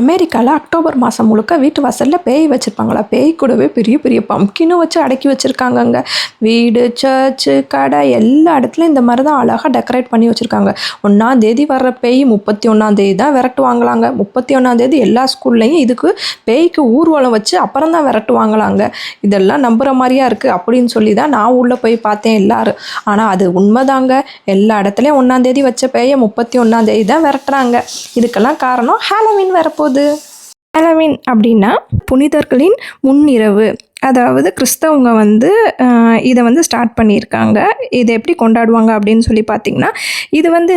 அமெரிக்காவில் அக்டோபர் மாதம் முழுக்க வீட்டு வாசலில் பேய் வச்சுருப்பாங்களா? பேய் கூடவே பெரிய பெரிய பம்கினும் வச்சு அடக்கி வச்சுருக்காங்கங்க. வீடு சர்ச்சு கடை எல்லா இடத்துலையும் இந்த மாதிரி தான் அழகாக டெக்கரேட் பண்ணி வச்சுருக்காங்க. ஒன்றாந்தேதி வர்ற பேய் முப்பத்தி ஒன்றாந்தேதி தான் விரட்டுவாங்களாங்க. முப்பத்தி ஒன்றாந்தேதி எல்லா ஸ்கூல்லையும் இதுக்கு பேய்க்கு ஊர்வலம் வச்சு அப்புறம் தான் விரட்டுவாங்களாங்க. இதெல்லாம் நம்புகிற மாதிரியா இருக்குது அப்படின்னு சொல்லி தான் நான் உள்ளே போய் பார்த்தேன் எல்லாரும். ஆனால் அது உண்மைதாங்க. எல்லா இடத்துலையும் ஒன்றாந்தேதி வச்ச பேயை முப்பத்தி ஒன்றாந்தேதி தான் விரட்டுறாங்க. இதுக்கெல்லாம் காரணம் ஹாலோவின் வரப்போகுது ஹலோவின் அப்படின்னா புனிதர்களின் முன்னிரவு. அதாவது கிறிஸ்தவங்க வந்து இதை வந்து ஸ்டார்ட் பண்ணியிருக்காங்க. இதை எப்படி கொண்டாடுவாங்க அப்படின்னு சொல்லி பார்த்தீங்கன்னா இது வந்து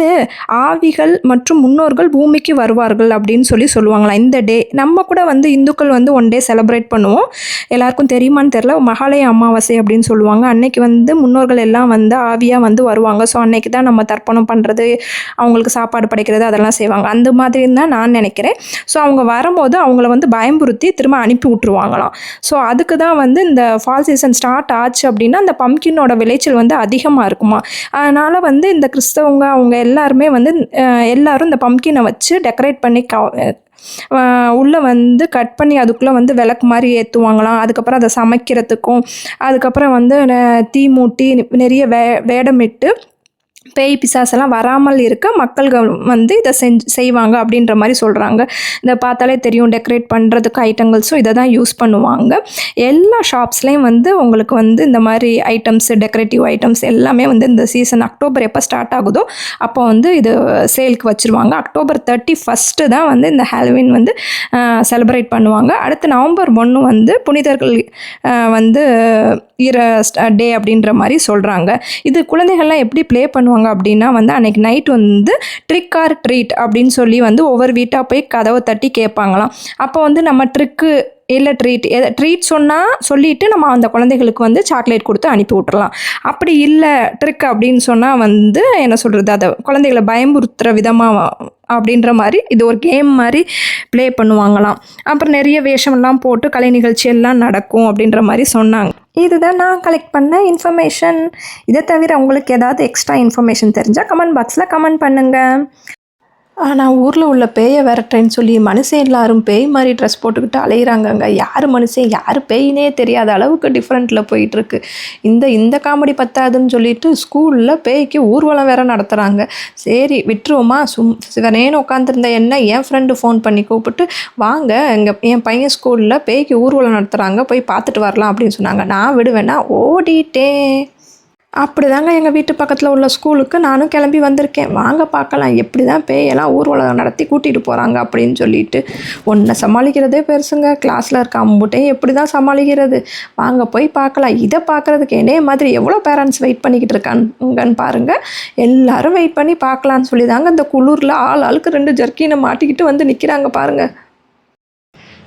ஆவிகள் மற்றும் முன்னோர்கள் பூமிக்கு வருவார்கள் அப்படின்னு சொல்லி சொல்லுவாங்களாம். இந்த டே நம்ம கூட வந்து இந்துக்கள் வந்து ஒன் டே செலிப்ரேட் பண்ணுவோம். எல்லாருக்கும் தெரியுமான்னு தெரில மகாலய அமாவாசை அப்படின்னு சொல்லுவாங்க. அன்னைக்கு வந்து முன்னோர்கள் எல்லாம் வந்து ஆவியாக வந்து வருவாங்க. ஸோ அன்னைக்கு தான் நம்ம தர்ப்பணம் பண்ணுறது அவங்களுக்கு சாப்பாடு படைக்கிறது அதெல்லாம் செய்வாங்க. அந்த மாதிரி தான் நான் நினைக்கிறேன். ஸோ அவங்க வரும்போது அவங்கள வந்து பயம்புறுத்தி திரும்ப அனுப்பி விட்ருவாங்களாம் ஸோ அதுக்கு தான் வந்து இந்த ஃபால் சீசன் ஸ்டார்ட் ஆச்சு அப்படின்னா அந்த பம்கினோட விளைச்சல் வந்து அதிகமாக இருக்குமா? அதனால் வந்து இந்த கிறிஸ்தவங்க அவங்க எல்லாருமே வந்து எல்லாரும் இந்த பம்கினை வச்சு டெக்கரேட் பண்ணி க உள்ளே வந்து கட் பண்ணி அதுக்குள்ளே வந்து விளக்கு மாதிரி ஏற்றுவாங்களாம் அதுக்கப்புறம் அதை சமைக்கிறதுக்கும் அதுக்கப்புறம் வந்து ந- தீ மூட்டி நிறைய வே வேடமிட்டு பேய் பிசாசெல்லாம் வராமல் இருக்க மக்கள்கள் வந்து இதை செஞ்சு செய்வாங்க அப்படின்ற மாதிரி சொல்கிறாங்க இதை பார்த்தாலே தெரியும் டெக்கரேட் பண்ணுறதுக்கு ஐட்டங்கள்ஸும் இதை தான் யூஸ் பண்ணுவாங்க. எல்லா ஷாப்ஸ்லேயும் வந்து உங்களுக்கு வந்து இந்த மாதிரி ஐட்டம்ஸ் டெக்கரேட்டிவ் ஐட்டம்ஸ் எல்லாமே வந்து இந்த சீசன் அக்டோபர் எப்போ ஸ்டார்ட் ஆகுதோ அப்போ வந்து இது சேலுக்கு வச்சுருவாங்க. அக்டோபர் தேர்ட்டி ஃபஸ்ட்டு தான் வந்து இந்த ஹாலோவின் வந்து செலிப்ரேட் பண்ணுவாங்க. அடுத்து நவம்பர் ஒன்று வந்து புனிதர்கள் வந்து இர டே அப்படின்ற மாதிரி சொல்கிறாங்க இது குழந்தைகள்லாம் எப்படி ப்ளே பண்ணுவாங்க அப்படின்னா வந்து அன்னைக்கு நைட் வந்து ட்ரிக் ஆர் ட்ரீட் அப்படின்னு சொல்லி வந்து ஒவ்வொரு வீட்டாக போய் கதவை தட்டி கேட்பாங்களாம். அப்போ வந்து நம்ம ட்ரிக்கு இல்லை ட்ரீட் எதை ட்ரீட் சொன்னால் சொல்லிட்டு நம்ம அந்த குழந்தைகளுக்கு வந்து சாக்லேட் கொடுத்து அனுப்பி விட்றலாம் அப்படி இல்லை ட்ரிக் அப்படின்னு சொன்னால் வந்து என்ன சொல்கிறது அதை குழந்தைகளை பயமுறுத்துகிற விதமாக அப்படின்ற மாதிரி இது ஒரு கேம் மாதிரி ப்ளே பண்ணுவாங்களாம். அப்புறம் நிறைய வேஷமெல்லாம் போட்டு கலை நிகழ்ச்சி எல்லாம் நடக்கும் அப்படின்ற மாதிரி சொன்னாங்க. இதுதான் நான் கலெக்ட் பண்ண இன்ஃபர்மேஷன் இதை தவிர உங்களுக்கு ஏதாவது எக்ஸ்ட்ரா இன்ஃபர்மேஷன் தெரிஞ்சால் கமெண்ட் பாக்ஸில் கமெண்ட் பண்ணுங்கள் ஆனால் ஊரில் உள்ள பேயை விரட்டுறேன்னு சொல்லி மனுஷன் எல்லாரும் பேய் மாதிரி ட்ரெஸ் போட்டுக்கிட்டு அலையிறாங்கங்க. யார் மனுஷன் யார் பேயினே தெரியாத அளவுக்கு டிஃப்ரெண்ட்டில் போயிட்டுருக்கு. இந்த இந்த காமெடி பத்தாதுன்னு சொல்லிட்டு ஸ்கூலில் பேய்க்கு ஊர்வலம் வேற நடத்துகிறாங்க சரி விட்டுருவோமா? சும் சிவனேன்னு உட்காந்துருந்த என்ன? என் ஃப்ரெண்டு ஃபோன் பண்ணி கூப்பிட்டு வாங்க எங்கள் என் பையன் ஸ்கூலில் பேய்க்கு ஊர்வலம் நடத்துகிறாங்க போய் பார்த்துட்டு வரலாம் அப்படின்னு சொன்னாங்க. நான் விடுவேன்னா ஓடிட்டேன். அப்படிதாங்க எங்கள் வீட்டு பக்கத்தில் உள்ள ஸ்கூலுக்கு நானும் கிளம்பி வந்திருக்கேன். வாங்க பார்க்கலாம். எப்படி தான் பேயெல்லாம் ஊர்வலம் நடத்தி கூட்டிகிட்டு போகிறாங்க அப்படின்னு சொல்லிட்டு. ஒன்றை சமாளிக்கிறதே பெருசுங்க. கிளாஸில் இருக்க அம்புட்டையும் எப்படி தான் சமாளிக்கிறது? வாங்க போய் பார்க்கலாம். இதை பார்க்குறதுக்கு என்னே மாதிரி எவ்வளோ பேரண்ட்ஸ் வெயிட் பண்ணிக்கிட்டு இருக்காங்கன்னு பாருங்கள் எல்லோரும் வெயிட் பண்ணி பார்க்கலான்னு சொல்லி தாங்க இந்த குளூரில் ஆள் ஆளுக்கு ரெண்டு ஜர்க்கினை மாட்டிக்கிட்டு வந்து நிற்கிறாங்க பாருங்கள்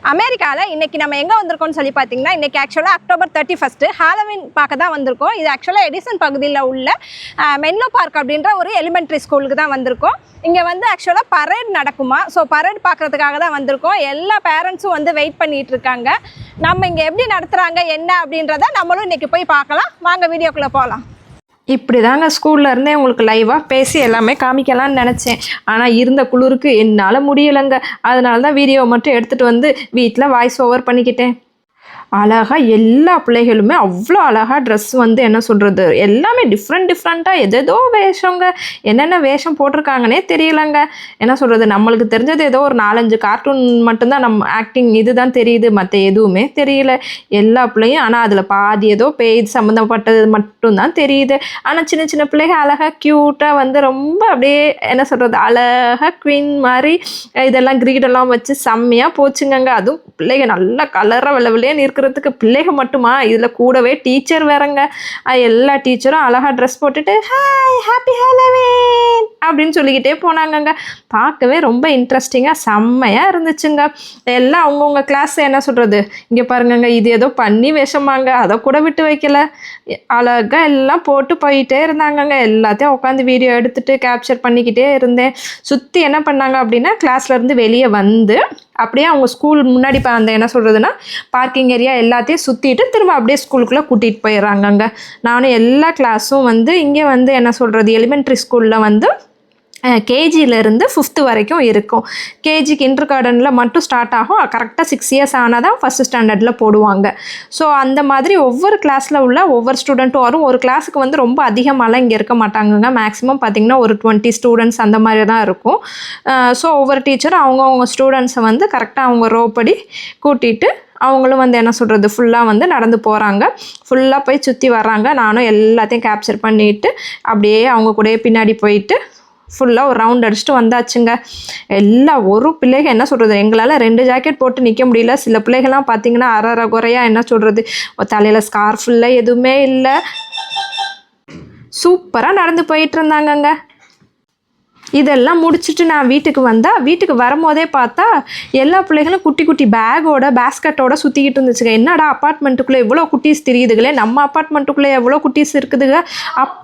அமெரிக்காவில் இன்னைக்கு நம்ம எங்கே வந்திருக்கோம்னு சொல்லி பார்த்தீங்கன்னா இன்னைக்கு ஆக்சுவலாக அக்டோபர் தேர்ட்டி ஃபஸ்ட்டு ஹாலவின் பார்க்க தான் வந்திருக்கோம். இது ஆக்சுவலாக எடிசன் பகுதியில் உள்ள மென்லோ பார்க் அப்படின்ற ஒரு எலிமெண்ட்ரி ஸ்கூலுக்கு தான் வந்திருக்கோம். இங்கே வந்து ஆக்சுவலாக பரேட் நடக்குமா? ஸோ பரேட் பார்க்குறதுக்காக தான் வந்திருக்கோம். எல்லா பேரண்ட்ஸும் வந்து வெயிட் பண்ணிட்டு இருக்காங்க. நம்ம இங்கே எப்படி நடத்துகிறாங்க என்ன அப்படின்றத நம்மளும் இன்றைக்கி போய் பார்க்கலாம். வாங்க வீடியோக்குள்ளே போகலாம். இப்படி தாங்க ஸ்கூலில் இருந்தே உங்களுக்கு லைவாக பேசி எல்லாமே காமிக்கலாம்னு நினச்சேன். ஆனால் இருந்த குளிருக்கு என்னால் முடியலைங்க. அதனால தான் வீடியோ மட்டும் எடுத்துகிட்டு வந்து வீட்டில் வாய்ஸ் ஓவர் பண்ணிக்கிட்டேன். அழகாக எல்லா பிள்ளைகளுமே அவ்வளோ அழகாக ட்ரெஸ் வந்து என்ன சொல்கிறது எல்லாமே டிஃப்ரெண்ட் டிஃப்ரெண்ட்டாக எதேதோ வேஷங்க. என்னென்ன வேஷம் போட்டிருக்காங்கன்னே தெரியலங்க. என்ன சொல்கிறது நம்மளுக்கு தெரிஞ்சது ஏதோ ஒரு நாலஞ்சு கார்ட்டூன் மட்டும்தான் நம்ம ஆக்டிங் இதுதான் தெரியுது மற்ற எதுவுமே தெரியல. எல்லா பிள்ளையும் ஆனால் அதில் பாதி ஏதோ பேய் சம்மந்தப்பட்டது மட்டும்தான் தெரியுது. ஆனால் சின்ன சின்ன பிள்ளைங்க அழகாக க்யூட்டாக வந்து ரொம்ப அப்படியே என்ன சொல்கிறது அழகாக குவீன் மாதிரி இதெல்லாம் கிரீடெல்லாம் வச்சு செம்மையாக போச்சுங்கங்க. அதுவும் பிள்ளைங்க நல்லா கலராக வெள்ளை வெள்ளையன்னு இருக்கிறதுக்கு பிள்ளைங்க மட்டுமா? இதில் கூடவே டீச்சர் வேறங்க. எல்லா டீச்சரும் அழகாக ட்ரெஸ் போட்டுட்டு ஹாய் ஹாப்பி ஹாலவேன் அப்படின்னு சொல்லிக்கிட்டே போனாங்கங்க. பார்க்கவே ரொம்ப இன்ட்ரெஸ்டிங்காக செம்மையாக இருந்துச்சுங்க. எல்லாம் அவங்கவுங்க கிளாஸ் என்ன சொல்கிறது இங்கே பாருங்கங்க இது ஏதோ பண்ணி விஷமாங்க. அதை கூட விட்டு வைக்கல. அழகாக எல்லாம் போட்டு போயிட்டே இருந்தாங்கங்க. எல்லாத்தையும் உட்காந்து வீடியோ எடுத்துகிட்டு கேப்சர் பண்ணிக்கிட்டே இருந்தேன். சுற்றி என்ன பண்ணாங்க அப்படின்னா கிளாஸ்லேருந்து வெளியே வந்து அப்படியே அவங்க ஸ்கூல் முன்னாடி இப்போ அந்த என்ன சொல்கிறதுனா பார்க்கிங் ஏரியா எல்லாத்தையும் சுற்றிட்டு திரும்ப அப்படியே ஸ்கூலுக்குள்ளே கூட்டிகிட்டு போயிடுறாங்கங்க. நானும் எல்லா கிளாஸும் வந்து இங்கே வந்து என்ன சொல்கிறது எலிமெண்ட்ரி ஸ்கூலில் வந்து கேஜியிலேருந்து ஃபிஃப்த்து வரைக்கும் இருக்கும். கேஜி கிண்டர் கார்டனில் மட்டும் ஸ்டார்ட் ஆகும். கரெக்டாக சிக்ஸ் இயர்ஸ் ஆனால் தான் ஃபஸ்ட் ஸ்டாண்டர்டில் போடுவாங்க. ஸோ அந்த மாதிரி ஒவ்வொரு கிளாஸில் உள்ள ஒவ்வொரு ஸ்டூடெண்ட்டும் வரும். ஒரு கிளாஸுக்கு வந்து ரொம்ப அதிகமாகலாம் இங்கே இருக்க மாட்டாங்கங்க. மேக்ஸிமம் பார்த்திங்கன்னா ஒரு டுவெண்ட்டி ஸ்டூடெண்ட்ஸ் அந்த மாதிரி தான் இருக்கும். ஸோ ஒவ்வொரு டீச்சரும் அவங்கவுங்க ஸ்டூடெண்ட்ஸை வந்து கரெக்டாக அவங்க ரோப்படி கூட்டிகிட்டு அவங்களும் வந்து என்ன சொல்கிறது ஃபுல்லாக வந்து நடந்து போகிறாங்க ஃபுல்லாக போய் சுற்றி வர்றாங்க. நானும் எல்லாத்தையும் கேப்சர் பண்ணிவிட்டு அப்படியே அவங்க கூடயே பின்னாடி போயிட்டு ஃபுல்லாக ஒரு ரவுண்ட் அடிச்சுட்டு வந்தாச்சுங்க. எல்லா ஒரு பிள்ளைங்க என்ன சொல்கிறது எங்களால் ரெண்டு ஜாக்கெட் போட்டு நிற்க முடியல. சில பிள்ளைகள்லாம் பார்த்தீங்கன்னா அரை குறையாக குறையா என்ன சொல்கிறது தலையில் ஸ்கார்ஃப் இல்லை எதுவுமே இல்லை. சூப்பராக நடந்து போயிட்டு இருந்தாங்கங்க. இதெல்லாம் முடிச்சுட்டு நான் வீட்டுக்கு வந்தால் வீட்டுக்கு வரும்போதே பார்த்தா எல்லா பிள்ளைகளும் குட்டி குட்டி பேக்கோட பேஸ்கட்டோட சுற்றிக்கிட்டு இருந்துச்சுங்க. என்னடா அப்பார்ட்மெண்ட்டுக்குள்ளே எவ்வளோ குட்டீஸ் தெரியுதுங்களே நம்ம அப்பார்ட்மெண்ட்டுக்குள்ளே எவ்வளோ குட்டீஸ் இருக்குதுங்க அப்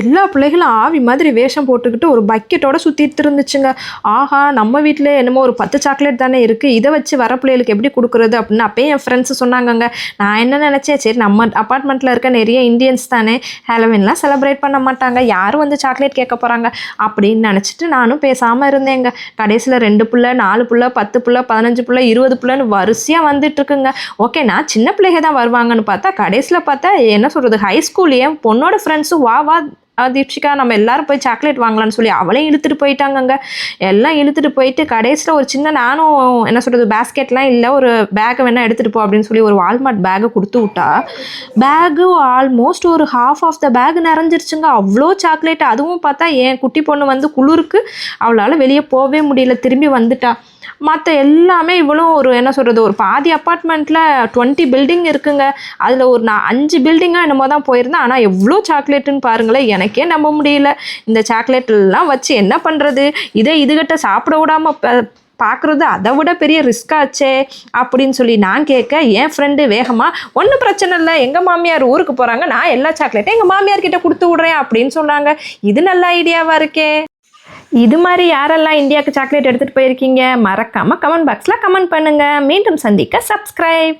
எல்லா பிள்ளைகளும் ஆவி மாதிரி வேஷம் போட்டுக்கிட்டு ஒரு பக்கெட்டோட சுற்றிட்டு இருந்துச்சுங்க. ஆஹா நம்ம வீட்டில் என்னமோ ஒரு பத்து சாக்லேட் தானே இருக்குது இதை வச்சு வர பிள்ளைகளுக்கு எப்படி கொடுக்குறது அப்படின்னு அப்பயே என் ஃப்ரெண்ட்ஸ் சொன்னாங்கங்க. நான் என்ன நினச்சேன்? சரி நம்ம அப்பார்ட்மெண்ட்டில் இருக்க நிறைய இந்தியன்ஸ் தானே ஹாலோவின்லாம் செலிப்ரேட் பண்ண மாட்டாங்க. யாரும் வந்து சாக்லேட் கேட்க போகிறாங்க அப்படின்னு நினச்சிட்டு நானும் பேசாமல் இருந்தேங்க. கடைசியில் ரெண்டு புள்ள நாலு புள்ள பத்து புள்ள பதினஞ்சு புள்ள இருபது புள்ளன்னு வரிசையாக வந்துட்டுருக்குங்க ஓகே நான் சின்ன பிள்ளைங்க தான் வருவாங்கன்னு பார்த்தா கடைசியில் பார்த்தா என்ன சொல்கிறது ஹை ஸ்கூல் என் பொண்ணோட ஃப்ரெண்ட்ஸும் வா வா ஆ, தீப்ஷிகா நம்ம எல்லாரும் போய் சாக்லேட் வாங்கலாம்னு சொல்லி அவளையும் இழுத்துட்டு போயிட்டாங்கங்க. எல்லாம் இழுத்துட்டு போயிட்டு கடைசியில் ஒரு சின்ன நானும் என்ன சொல்கிறது பேஸ்கெட்லாம் இல்லை ஒரு பேக்கை வேணால் எடுத்துகிட்டு போ அப்படின்னு சொல்லி ஒரு வால்மார்ட் பேக்கை கொடுத்து விட்டா பேகு ஆல்மோஸ்ட் ஒரு ஹாஃப் ஆஃப் த பேக் நிறைஞ்சிருச்சுங்க. அவ்வளோ சாக்லேட் அதுவும் பார்த்தா என் குட்டி பொண்ணு வந்து குளிருக்கு. அவளால் வெளியே போகவே முடியல. திரும்பி வந்துட்டா. மற்ற எல்லாமே இவ்வளோ ஒரு என்ன சொல்கிறது ஒரு பாதி அப்பார்ட்மெண்ட்டில் டுவெண்ட்டி பில்டிங் இருக்குங்க. அதில் ஒரு நான் அஞ்சு பில்டிங்காக என்னமோ தான் போயிருந்தேன். ஆனால் எவ்வளோ சாக்லேட்டுன்னு பாருங்களேன் எனக்கே நம்ப முடியல. இந்த சாக்லேட்லாம் வச்சு என்ன பண்ணுறது இதை இதுகிட்ட சாப்பிட விடாமல் பார்க்குறது அதை விட பெரிய ரிஸ்க் ஆச்சே அப்படின்னு சொல்லி நான் கேட்க என் ஃப்ரெண்டு வேகமாக ஒன்றும் பிரச்சனை இல்லை. எங்கள் மாமியார் ஊருக்கு போகிறாங்க நான் எல்லா சாக்லேட்டும் எங்கள் மாமியார் கிட்டே கொடுத்து விட்றேன் அப்படின்னு சொன்னாங்க. இது நல்ல ஐடியாவாக இருக்கே. இது மாதிரி யாரெல்லாம் இந்தியாவுக்கு சாக்லேட் எடுத்துகிட்டு போயிருக்கீங்க மறக்காமல் கமெண்ட் பாக்ஸில் கமெண்ட் பண்ணுங்கள் மீண்டும் சந்திக்க சப்ஸ்கிரைப்